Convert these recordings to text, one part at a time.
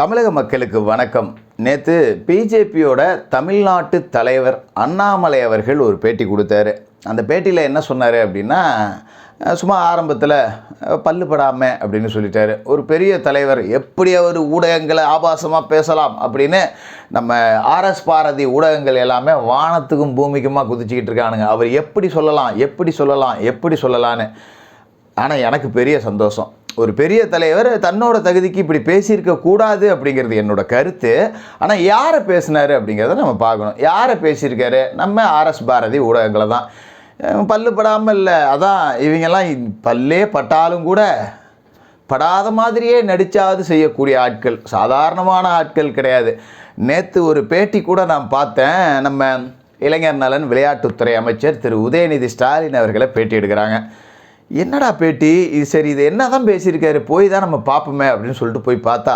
தமிழக மக்களுக்கு வணக்கம். நேற்று பிஜேபியோட தமிழ்நாட்டு தலைவர் அண்ணாமலை அவர்கள் ஒரு பேட்டி கொடுத்தாரு. அந்த பேட்டியில் என்ன சொன்னார் அப்படின்னா சும்மா ஆரம்பத்தில் பல்லுபடாமல் அப்படின்னு சொல்லிட்டாரு. ஒரு பெரிய தலைவர் எப்படி அவர் ஊடகங்களை ஆபாசமாக பேசலாம் அப்படின்னு நம்ம ஆர்எஸ் பாரதி ஊடகங்கள் எல்லாமே வானத்துக்கும் பூமிக்குமா குதிச்சுக்கிட்டு இருக்கானுங்க. அவர் எப்படி சொல்லலாம் எப்படி சொல்லலாம் எப்படி சொல்லலான்னு. ஆனால் எனக்கு பெரிய சந்தோஷம். ஒரு பெரிய தலைவர் தன்னோட தகுதிக்கு இப்படி பேசியிருக்க கூடாது அப்படிங்கிறது என்னோட கருத்து. ஆனால் யாரை பேசினாரு அப்படிங்கிறத நம்ம பார்க்கணும். யாரை பேசியிருக்காரு? நம்ம ஆர்எஸ் பாரதி ஊடகங்களை தான். பல்லு படாமல் இல்லை. அதான் இவங்கெல்லாம் பல்லே பட்டாலும் கூட படாத மாதிரியே நடிச்சாவது செய்யக்கூடிய ஆட்கள். சாதாரணமான ஆட்கள் கிடையாது. நேற்று ஒரு பேட்டி கூட நான் பார்த்தேன். நம்ம இளைஞர் நலன் விளையாட்டுத்துறை அமைச்சர் திரு. உதயநிதி ஸ்டாலின் அவர்களை பேட்டி எடுக்கிறாங்க. என்னடா பேட்டி? இது சரி இது என்ன தான் பேசியிருக்காரு? போய் தான் நம்ம பார்ப்போமே அப்படின்னு சொல்லிட்டு போய் பார்த்தா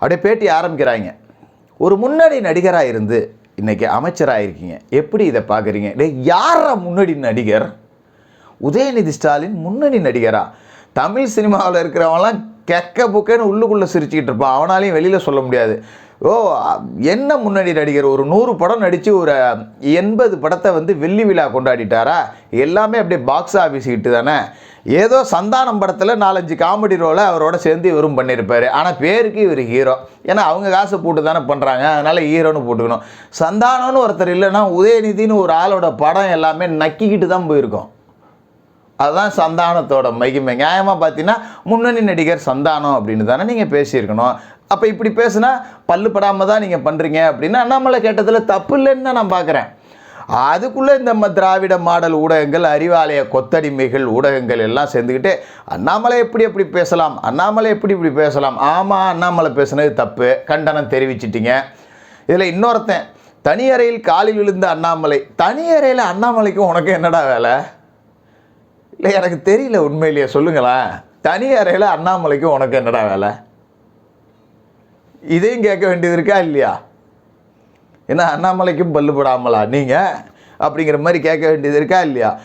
அப்படியே பேட்டி ஆரம்பிக்கிறாங்க. ஒரு முன்னணி நடிகராக இருந்து இன்னைக்கு அமைச்சராக இருக்கீங்க எப்படி இதை பார்க்குறீங்க? டே யாரா முன்னணி நடிகர்? உதயநிதி ஸ்டாலின் முன்னணி நடிகரா? தமிழ் சினிமாவில் இருக்கிறவங்களாம் கெக்க புக்கேன்னு உள்ளுக்குள்ளே சிரிச்சுக்கிட்டு இருப்பான். அவனாலையும் வெளியில் சொல்ல முடியாது. ஓ என்ன முன்னணி நடிகர்? ஒரு நூறு படம் நடித்து ஒரு எண்பது படத்தை வந்து வெள்ளி விழா கொண்டாடிட்டாரா? எல்லாமே அப்படியே பாக்ஸ் ஆஃபீஸ் ஹிட்டு தானே? ஏதோ சந்தானம் படத்தில் நாலஞ்சு காமெடி ரோலை அவரோட சேர்ந்து இவரும் பண்ணியிருப்பார் ஆனால் பேருக்கு இவர் ஹீரோ ஏன்னா அவங்க காசு போட்டு தானே பண்ணுறாங்க அதனால் ஹீரோன்னு போட்டுக்கணும். சந்தானம்னு ஒருத்தர் இல்லைன்னா உதயநிதின்னு ஒரு ஆளோட படம் எல்லாமே நக்கிக்கிட்டு தான் போயிருக்கோம். அதுதான் சந்தானத்தோட மகிமை. நியாயமாக பார்த்தீங்கன்னா முன்னணி நடிகர் சந்தானம் அப்படின்னு தானே நீங்கள் பேசியிருக்கணும். அப்போ இப்படி பேசுனா பல்லு படாமல் தான் நீங்கள் பண்ணுறீங்க அப்படின்னு அண்ணாமலை கேட்டதில் தப்பு இல்லைன்னு தான் நான் பார்க்குறேன் அதுக்குள்ளே இந்த ம- திராவிட மாடல் ஊடகங்கள் அறிவாலய கொத்தடிமைகள் ஊடகங்கள் எல்லாம் சேர்ந்துக்கிட்டு அண்ணாமலை எப்படி எப்படி பேசலாம் அண்ணாமலை எப்படி இப்படி பேசலாம்? ஆமாம் அண்ணாமலை பேசுனது தப்பு கண்டனம் தெரிவிச்சிட்டிங்க. இதில் இன்னொருத்தன் தனி அறையில் காலில் விழுந்த அண்ணாமலை தனி அறையில் அண்ணாமலைக்கும் உனக்கு என்னடா வேலை? இல்லை எனக்கு தெரியல உண்மையிலேயே சொல்லுங்களேன். தனி அறையில் அண்ணாமலைக்கும் உனக்கு என்னடா வேலை? இதையும் கேட்க வேண்டியது இருக்கா இல்லையா? என்ன அண்ணாமலைக்கும் பல்லு படாமலா? நீங்கள் அப்படிங்கிற மாதிரி கேட்க வேண்டியது இருக்கா இல்லையா?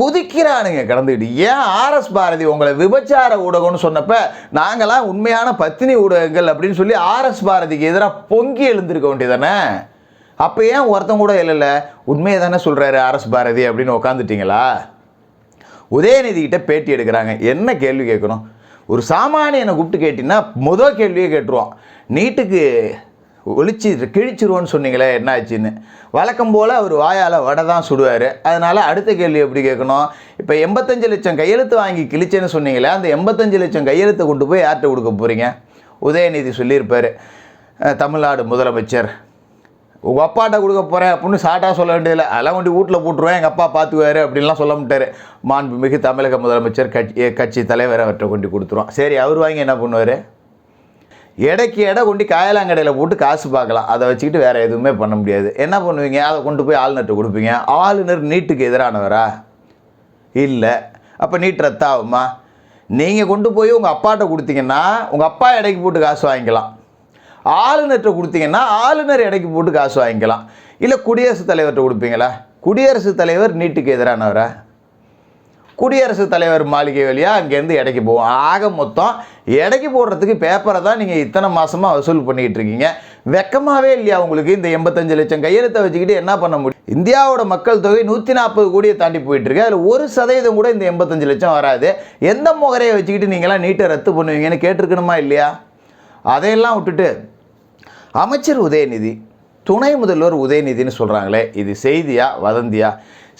குதிக்கிறானுங்க கடந்துக்கிட்டு ஏன் ஆர்எஸ் பாரதி உங்களை விபச்சார ஊடகம்னு சொன்னப்ப நாங்களாம் உண்மையான பத்தினி ஊடகங்கள் அப்படின்னு சொல்லி ஆர்எஸ் பாரதிக்கு எதிராக பொங்கி எழுந்திருக்க வேண்டியதானே? அப்போ ஏன் ஒருத்தன் கூட இல்லைல்ல உண்மையை தானே சொல்கிறாரு ஆர்எஸ் பாரதி அப்படின்னு உக்காந்துட்டிங்களா? உதயநிதி கிட்ட பேட்டி எடுக்கிறாங்க. என்ன கேள்வி கேட்கணும்? ஒரு சாமானியனை கூப்பிட்டு கேட்டிங்கன்னா முதல் கேள்வியே கேட்டுருவான். நீட்டுக்கு ஒழிச்சு கிழிச்சிருவோன்னு சொன்னீங்களே என்ன ஆச்சுன்னு வழக்கம் போல் அவர் வாயால் வடை தான் சுடுவார். அதனால் அடுத்த கேள்வி எப்படி கேட்கணும்? இப்போ எண்பத்தஞ்சு லட்சம் கையெழுத்து வாங்கி கிழிச்சேன்னு சொன்னீங்களே அந்த எண்பத்தஞ்சு லட்சம் கையெழுத்தை கொண்டு போய் யார்கிட்ட கொடுக்க போகிறீங்க உதயநிதி சொல்லியிருப்பார். தமிழ்நாடு முதலமைச்சர் உங்கள் அப்பாட்ட கொடுக்க போகிறேன் அப்படின்னு ஷார்ட்டாக சொல்ல வேண்டியதில்லை. அதெல்லாம் கொண்டு வீட்டில் போட்டுருவேன் எங்கள் அப்பா பார்த்துக்குவாரு அப்படின்லாம் சொல்ல மாட்டார். மாண்புமிகு தமிழக முதலமைச்சர் கட்சி கட்சி தலைவர் அவர்கிட்ட கொண்டு கொடுத்துருவோம். சரி அவர் வாங்கி என்ன பண்ணுவார்? இடைக்கு எடை கொண்டு காயலாங்கடையில் போட்டு காசு பார்க்கலாம். அதை வச்சுக்கிட்டு வேறு எதுவுமே பண்ண முடியாது. என்ன பண்ணுவீங்க? அதை கொண்டு போய் ஆளுநர்கிட்ட கொடுப்பீங்க. ஆளுநர் நீட்டுக்கு எதிரானவரா? இல்லை. அப்போ நீட் ரத்தாகுமா? நீங்கள் கொண்டு போய் உங்கள் அப்பாட்ட கொடுத்தீங்கன்னா உங்கள் அப்பா இடைக்கு போட்டு காசு வாங்கிக்கலாம். ஆளுநர்கிட்ட கொடுத்தீங்கன்னா ஆளுநர் எடைக்கு போட்டு காசு வாங்கிக்கலாம். இல்லை குடியரசுத் தலைவர்கிட்ட கொடுப்பீங்களா? குடியரசுத் தலைவர் நீட்டுக்கு எதிரானவரா? குடியரசுத் தலைவர் மாளிகை வழியாக அங்கேருந்து எடைக்கு போவோம். ஆக மொத்தம் எடைக்கு போடுறதுக்கு பேப்பரை தான் நீங்கள் இத்தனை மாதமாக வசூல் பண்ணிக்கிட்டு இருக்கீங்க. வெக்கமாகவே இல்லையா உங்களுக்கு இந்த எண்பத்தஞ்சு லட்சம் கையெழுத்தை வச்சுக்கிட்டு என்ன பண்ண முடியும்? இந்தியாவோட மக்கள் தொகை நூற்றி நாற்பது கோடியை தாண்டி போயிட்டுருக்கு அதில் ஒரு சதவீதம் கூட இந்த எண்பத்தஞ்சு லட்சம் வராது. எந்த முகரையை வச்சுக்கிட்டு நீங்களாம் நீட்டை ரத்து பண்ணுவீங்கன்னு கேட்டிருக்கணுமா இல்லையா? அதையெல்லாம் விட்டுட்டு அமைச்சர் உதயநிதி துணை முதல்வர் உதயநிதின்னு சொல்கிறாங்களே இது செய்தியா வதந்தியா?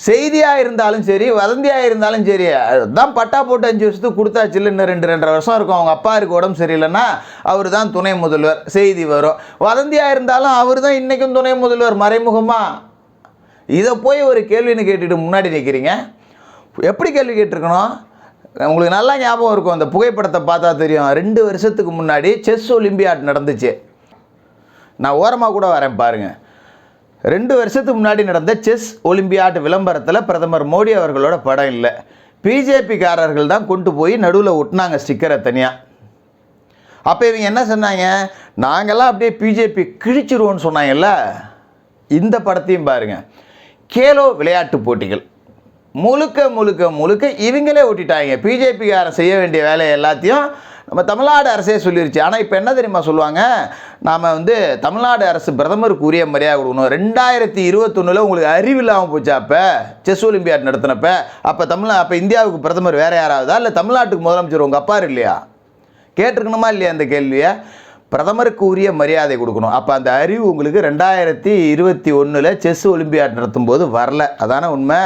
செய்தியாக இருந்தாலும் சரி வதந்தியாக இருந்தாலும் சரி அதுதான் பட்டா போட்டு அஞ்சு வருஷத்துக்கு கொடுத்தாச்சு இல்லை இன்னும் ரெண்டு ரெண்டரை வருஷம் இருக்கும். அவங்க அப்பா இருக்கு உடம்பு சரியில்லைன்னா அவர் தான் துணை முதல்வர் செய்தி வரும். வதந்தியாக இருந்தாலும் அவர் தான் இன்றைக்கும் துணை முதல்வர் மறைமுகமாக இதை போய் ஒரு கேள்வின்னு கேட்டுட்டு முன்னாடி நிற்கிறீங்க எப்படி கேள்வி கேட்டிருக்கணும்? உங்களுக்கு நல்லா ஞாபகம் இருக்கும் அந்த புகைப்படத்தை பார்த்தா தெரியும். ரெண்டு வருஷத்துக்கு முன்னாடி செஸ் ஒலிம்பியாட் நடந்துச்சு. நான் ஓரமாக கூட வரேன் பாருங்கள் ரெண்டு வருஷத்துக்கு முன்னாடி நடந்த செஸ் ஒலிம்பியாட் விளம்பரத்தில் பிரதமர் மோடி அவர்களோட படம் இல்லை. பிஜேபிக்காரர்கள் தான் கொண்டு போய் நடுவில் ஒட்டினாங்க ஸ்டிக்கரை தனியாக அப்போ இவங்க என்ன சொன்னாங்க? நாங்கள்லாம் அப்படியே பிஜேபி கிழிச்சிருவோன்னு சொன்னாங்கல்ல? இந்த படத்தையும் பாருங்க. கேலோ விளையாட்டு போட்டிகள். முழுக்க முழுக்க முழுக்க இவங்களே ஓட்டிட்டாங்க பிஜேபிக்காரன் செய்ய வேண்டிய வேலையை எல்லாத்தையும் நம்ம தமிழ்நாடு அரசே சொல்லிருச்சு. ஆனால் இப்போ என்ன தெரியுமா சொல்லுவாங்க? நாம் வந்து தமிழ்நாடு அரசு பிரதமருக்கு உரிய மரியாதை கொடுக்கணும். ரெண்டாயிரத்தி இருபத்தொன்னில் உங்களுக்கு அறிவு இல்லாமல் போச்சா அப்போ. செஸ் ஒலிம்பியாட் நடத்தினப்ப. அப்போ தமிழ் அப்போ இந்தியாவுக்கு பிரதமர் வேறு யாராவதா? இல்லை தமிழ்நாட்டுக்கு முதலமைச்சர் உங்கள் அப்பாரு இல்லையா? கேட்டிருக்கணுமா இல்லையா அந்த கேள்வியை? பிரதமருக்கு உரிய மரியாதை கொடுக்கணும். அப்போ அந்த அறிவு உங்களுக்கு ரெண்டாயிரத்தி இருபத்தி ஒன்றில் செஸ் ஒலிம்பியாட் நடத்தும் போது வரல. அதானே உண்மை?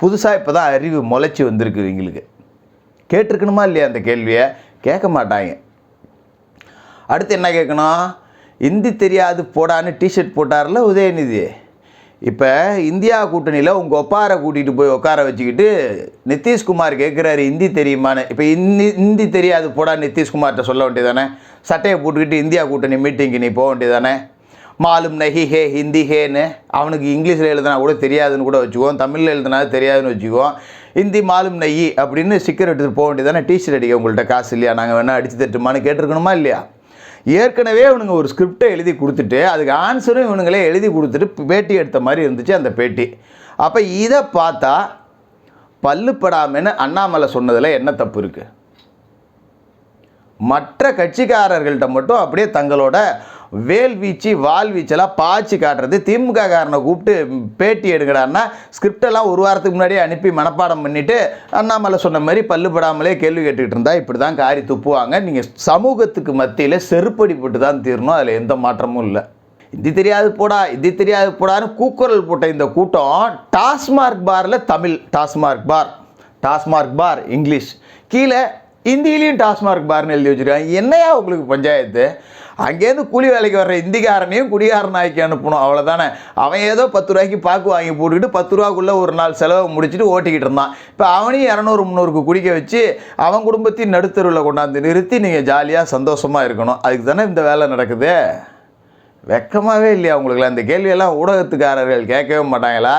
புதுசாக இப்போ தான் அறிவு முளைச்சி வந்திருக்கு இவங்களுக்கு. கேட்டிருக்கணுமா இல்லையா அந்த கேள்வியை? கேட்க மாட்டாங்க. அடுத்து என்ன கேட்கணும்? இந்தி தெரியாது போடான்னு டிஷர்ட் போட்டார்ல உதயநிதி. இப்போ இந்தியா கூட்டணியில் உங்கள் ஒப்பாரை கூட்டிகிட்டு போய் உட்கார வச்சுக்கிட்டு நிதிஷ்குமார் கேட்குறாரு ஹிந்தி தெரியுமான்னு? இப்போ இந்தி ஹிந்தி தெரியாது போடா நிதிஷ்குமார்கிட்ட சொல்ல வேண்டியதானே சட்டையை போட்டுக்கிட்டு இந்தியா கூட்டணி மீட்டிங்க்கு நீ போக வேண்டியதானே மாலும் நஹி ஹே ஹிந்தி ஹேன்னு அவனுக்கு இங்கிலீஷில் எழுதுனா கூட தெரியாதுன்னு கூட வச்சுக்குவோம் தமிழில் எழுதுனா தெரியாதுன்னு வச்சுக்குவோம் ஹிந்தி மாலும் நெய் அப்படின்னு ஸ்டிக்கர் எடுத்துகிட்டு போக வேண்டியதானே? டிஷர்ட் அடிக்க உங்கள்கிட்ட காசு இல்லையா? நாங்கள் வேணால் அடித்து தட்டுமான்னு கேட்டிருக்கணுமா இல்லையா? ஏற்கனவே இவனுங்க ஒரு ஸ்கிரிப்டை எழுதி கொடுத்துட்டு அதுக்கு ஆன்சரும் இவனுங்களே எழுதி கொடுத்துட்டு பேட்டி எடுத்த மாதிரி இருந்துச்சு அந்த பேட்டி. அப்போ இதை பார்த்தா பல்லுப்படாமன்னு அண்ணாமலை சொன்னதில் என்ன தப்பு இருக்குது மற்ற கட்சிக்காரர்கள்ட்ட மட்டும் அப்படியே தங்களோட வேல் வீச்சு வால் வீச்செல்லாம் பாய்ச்சி காட்டுறது. திமுக காரனை கூப்பிட்டு பேட்டி எடுக்கடான்னா ஸ்கிரிப்டெல்லாம் ஒரு வாரத்துக்கு முன்னாடியே அனுப்பி மனப்பாடம் பண்ணிவிட்டு அண்ணாமலை சொன்ன மாதிரி பல்லுபடாமலே கேள்வி கேட்டுக்கிட்டு இருந்தால் இப்படி தான் காரி துப்புவாங்க. நீங்கள் சமூகத்துக்கு மத்தியில் செருப்படி போட்டு தான் தீரணும் அதில் எந்த மாற்றமும் இல்லை. இது தெரியாது போடா இது தெரியாது போடான்னு கூக்குரல் போட்ட இந்த கூட்டம் டாஸ்மார்க் பாரில் Tamil TASMAC bar TASMAC bar English. கீழே ஹிந்திலையும் டாஸ்மார்க் பார்னு எழுதி வச்சுருக்காங்க. என்னையா உங்களுக்கு பஞ்சாயத்து? அங்கேருந்து கூலி வேலைக்கு வர்ற இந்திக்காரனையும் குடிகாரன் ஆக்கி அனுப்பணும். அவ்வளோதானே அவன் ஏதோ பத்து ரூபாய்க்கு பாக்கு வாங்கி போட்டுக்கிட்டு பத்து ரூபாக்குள்ளே ஒரு நாள் செலவை முடிச்சுட்டு ஓட்டிக்கிட்டு இருந்தான். இப்போ அவனையும் இரநூறு முந்நூறுக்கு குடிக்க வச்சு அவன் குடும்பத்தையும் நடுத்தருவில் கொண்டாந்து நிறுத்தி நீங்கள் ஜாலியாக சந்தோஷமாக இருக்கணும். அதுக்கு தானே இந்த வேலை நடக்குது? வெக்கமாகவே இல்லையா உங்களுக்குலாம்? இந்த கேள்வியெல்லாம் ஊடகத்துக்காரர்கள் கேட்கவே மாட்டாங்களா?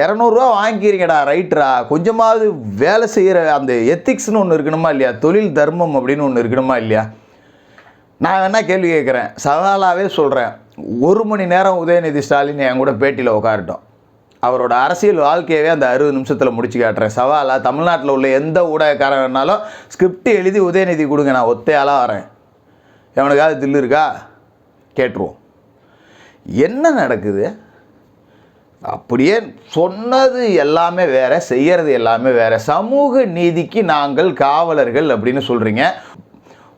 இரநூறுவா வாங்கிக்கிறீங்கடா ரைட்ரா. கொஞ்சமாவது வேலை செய்கிற அந்த எத்திக்ஸ்னு ஒன்று இருக்கணுமா இல்லையா? தொழில் தர்மம் அப்படின்னு ஒன்று இருக்கணுமா இல்லையா? நான் என்ன கேள்வி கேட்குறேன்? சவாலாகவே சொல்கிறேன் ஒரு மணி நேரம் உதயநிதி ஸ்டாலின் என் கூட பேட்டியில் உட்காரட்டும் அவரோட அரசியல் வாழ்க்கையவே அந்த அறுபது நிமிஷத்தில் முடிச்சு காட்டுறேன். சவாலாக தமிழ்நாட்டில் உள்ள எந்த ஊடகக்காரன் வேணாலும் ஸ்கிரிப்ட் எழுதி உதயநிதி கொடுங்க நான் ஒத்தையாளாக வரேன். எவனுக்காவது தில்லு இருக்கா? கேட்டுருவோம். என்ன நடக்குது? அப்படியே சொன்னது எல்லாமே வேற செய்கிறது எல்லாமே வேறு. சமூக நீதிக்கு நாங்கள் காவலர்கள் அப்படின்னு சொல்கிறீங்க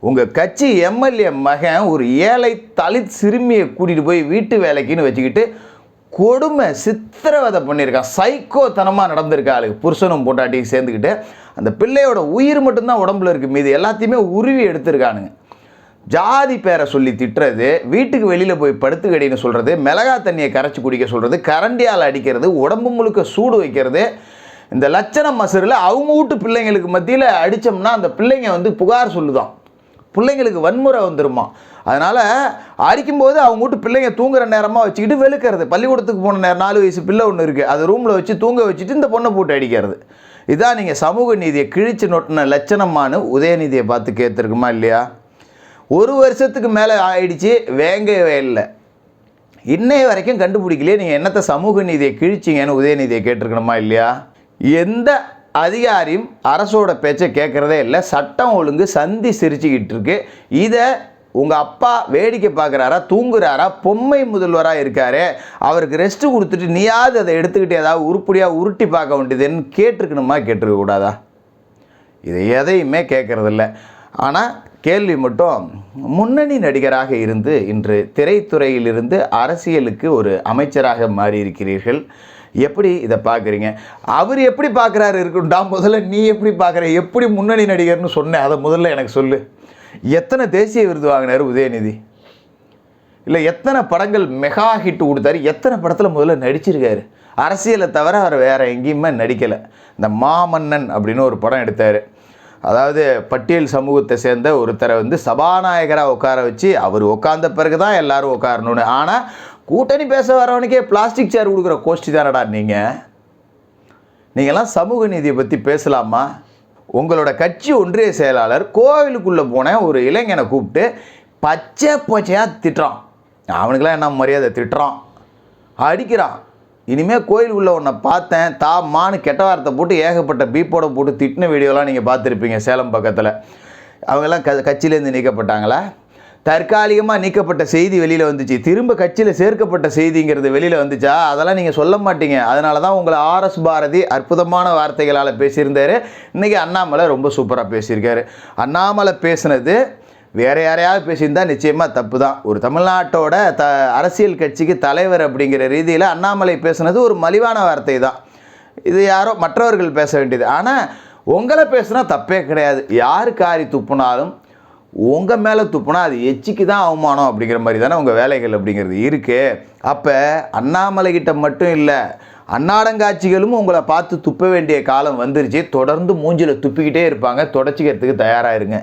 உங்கள் கட்சி எம்எல்ஏ மகன் ஒரு ஏழை தலித் சிறுமியை கூட்டிகிட்டு போய் வீட்டு வேலைக்குன்னு வச்சுக்கிட்டு கொடுமை சித்திரவதை பண்ணியிருக்கான். சைக்கோத்தனமாக நடந்திருக்கா ஆளுக்கு புருஷனும் பொண்டாட்டியும் சேர்ந்துக்கிட்டு அந்த பிள்ளையோட உயிர் மட்டும்தான் உடம்புல இருக்கு. மீது எல்லாத்தையுமே உருவி எடுத்திருக்கானுங்க. ஜாதி பேரை சொல்லி திட்டுறது வீட்டுக்கு வெளியில் போய் படுத்துக்கடின்னு சொல்கிறது மிளகா தண்ணியை கரைச்சி குடிக்க சொல்கிறது கரண்டியால் அடிக்கிறது உடம்பு முழுக்க சூடு வைக்கிறது இந்த லட்சண மசரில் அவங்க வீட்டு பிள்ளைங்களுக்கு மத்தியில் அடித்தோம்னா அந்த பிள்ளைங்க வந்து புகார் சொல்லுதான். பிள்ளைங்களுக்கு வன்முறை வந்துருமா? அதனால் அடிக்கும்போது அவங்க வீட்டு பிள்ளைங்க தூங்குற நேரமாக வச்சுக்கிட்டு வெளுக்கிறது. பள்ளிக்கூடத்துக்கு போன நேரம் நாலு வயசு பிள்ளை ஒன்று இருக்குது அது ரூமில் வச்சு தூங்க வச்சுட்டு இந்த பொண்ணை போட்டு அடிக்கிறது. இதான் நீங்கள் சமூக நீதியை கிழிச்சு நொட்டின லட்சணமானு உதயநிதியை பார்த்து கேத்துருக்குமா இல்லையா? ஒரு வருஷத்துக்கு மேலே ஆயிடுச்சு வேங்கவே இல்லை. இன்னைய வரைக்கும் கண்டுபிடிக்கலையே நீங்கள் என்னத்தை சமூக நீதியை கிழிச்சிங்கன்னு உதயநிதியை கேட்டிருக்கணுமா இல்லையா? எந்த அதிகாரியும் அரசோட பேச்சை கேட்குறதே இல்லை. சட்டம் ஒழுங்கு சந்தி சிரிச்சுக்கிட்டு இருக்கு இதை உங்கள் அப்பா வேடிக்கை பார்க்குறாரா தூங்குறாரா பொம்மை முதல்வராக இருக்காரு. அவருக்கு ரெஸ்ட் கொடுத்துட்டு நீயாவது அதை எடுத்துக்கிட்டு ஏதாவது உருப்படியாக உருட்டி பார்க்க வேண்டியதுன்னு கேட்டிருக்கணுமா கேட்டிருக்க கூடாதா இதை எதையுமே கேட்குறதில்ல. ஆனால் கேள்வி மட்டும். முன்னணி நடிகராக இருந்து இன்று திரைத்துறையிலிருந்து அரசியலுக்கு ஒரு அமைச்சராக மாறியிருக்கிறீர்கள். எப்படி இதை பார்க்குறீங்க? அவர் எப்படி பார்க்குறாரு இருக்குண்டா முதல்ல நீ எப்படி பார்க்குற? எப்படி முன்னணி நடிகர்னு சொன்னேன் அதை முதல்ல எனக்கு சொல்லு. எத்தனை தேசிய விருது வாங்கினார் உதயநிதி? இல்லை எத்தனை படங்கள் மெகா ஹிட் கொடுத்தாரு? எத்தனை படத்தில் முதல்ல நடிச்சிருக்காரு? அரசியலை தவிர அவர் வேறு எங்கேயுமே நடிக்கலை. இந்த மாமன்னன் அப்படின்னு ஒரு படம் எடுத்தார். அதாவது பட்டியல் சமூகத்தை சேர்ந்த ஒருத்தரை வந்து சபாநாயகராக உட்கார வச்சு அவர் உட்கார்ந்த பிறகு தான் எல்லாரும் உட்காரணும்னு. ஆனால் கூட்டணி பேச வரவனுக்கே பிளாஸ்டிக் சேர் கொடுக்குற கோஷ்டி தானடா நீங்கள் நீங்களாம் சமூக நீதியை பற்றி பேசலாமா? உங்களோட கட்சி ஒன்றிய செயலாளர் கோவிலுக்குள்ளே போன ஒரு இளைஞனை கூப்பிட்டு பச்சை பச்சையாக திட்டுறான். அவனுக்கெல்லாம் என்ன மரியாதை திட்டுறான். அடிக்கிறான். இனிமேல் கோயில் உள்ள உன்னை பார்த்தேன் தா மான்னு கெட்ட வார்த்தை போட்டு ஏகப்பட்ட பீப்போட போட்டு திட்டின வீடியோலாம் நீங்கள் பார்த்துருப்பீங்க சேலம் பக்கத்தில். அவங்கெல்லாம் க கட்சியிலேருந்து நீக்கப்பட்டாங்களா? தற்காலிகமாக நீக்கப்பட்ட செய்தி வெளியில் வந்துச்சு. திரும்ப கட்சியில் சேர்க்கப்பட்ட செய்திங்கிறது வெளியில் வந்துச்சா? அதெல்லாம் நீங்கள் சொல்ல மாட்டீங்க. அதனால தான் உங்களை ஆர்எஸ் பாரதி அற்புதமான வார்த்தைகளால் பேசியிருந்தார். இன்றைக்கி அண்ணாமலை ரொம்ப சூப்பராக பேசியிருக்காரு. அண்ணாமலை பேசுனது வேற யாரையாவது பேசியிருந்தால் நிச்சயமாக தப்பு தான் ஒரு தமிழ்நாட்டோட த அரசியல் கட்சிக்கு தலைவர் அப்படிங்கிற ரீதியில் அண்ணாமலை பேசுனது ஒரு மலிவான வார்த்தை தான் இது யாரோ மற்றவர்கள் பேச வேண்டியது. ஆனால் உங்களை பேசுனா தப்பே கிடையாது. யார் காரி துப்புனாலும் உங்கள் மேலே துப்புனா அது எச்சிக்கு தான் அவமானம் அப்படிங்கிற மாதிரி தானே உங்கள் வேலைகள் அப்படிங்கிறது இருக்குது அப்போ அண்ணாமலை கிட்ட மட்டும் இல்லை அன்னாடங்காட்சிகளும் உங்களை பார்த்து துப்ப வேண்டிய காலம் வந்துருச்சு. தொடர்ந்து மூஞ்சில துப்பிக்கிட்டே இருப்பாங்க. தொடச்சிக்கிறதுக்கு தயாராக இருங்க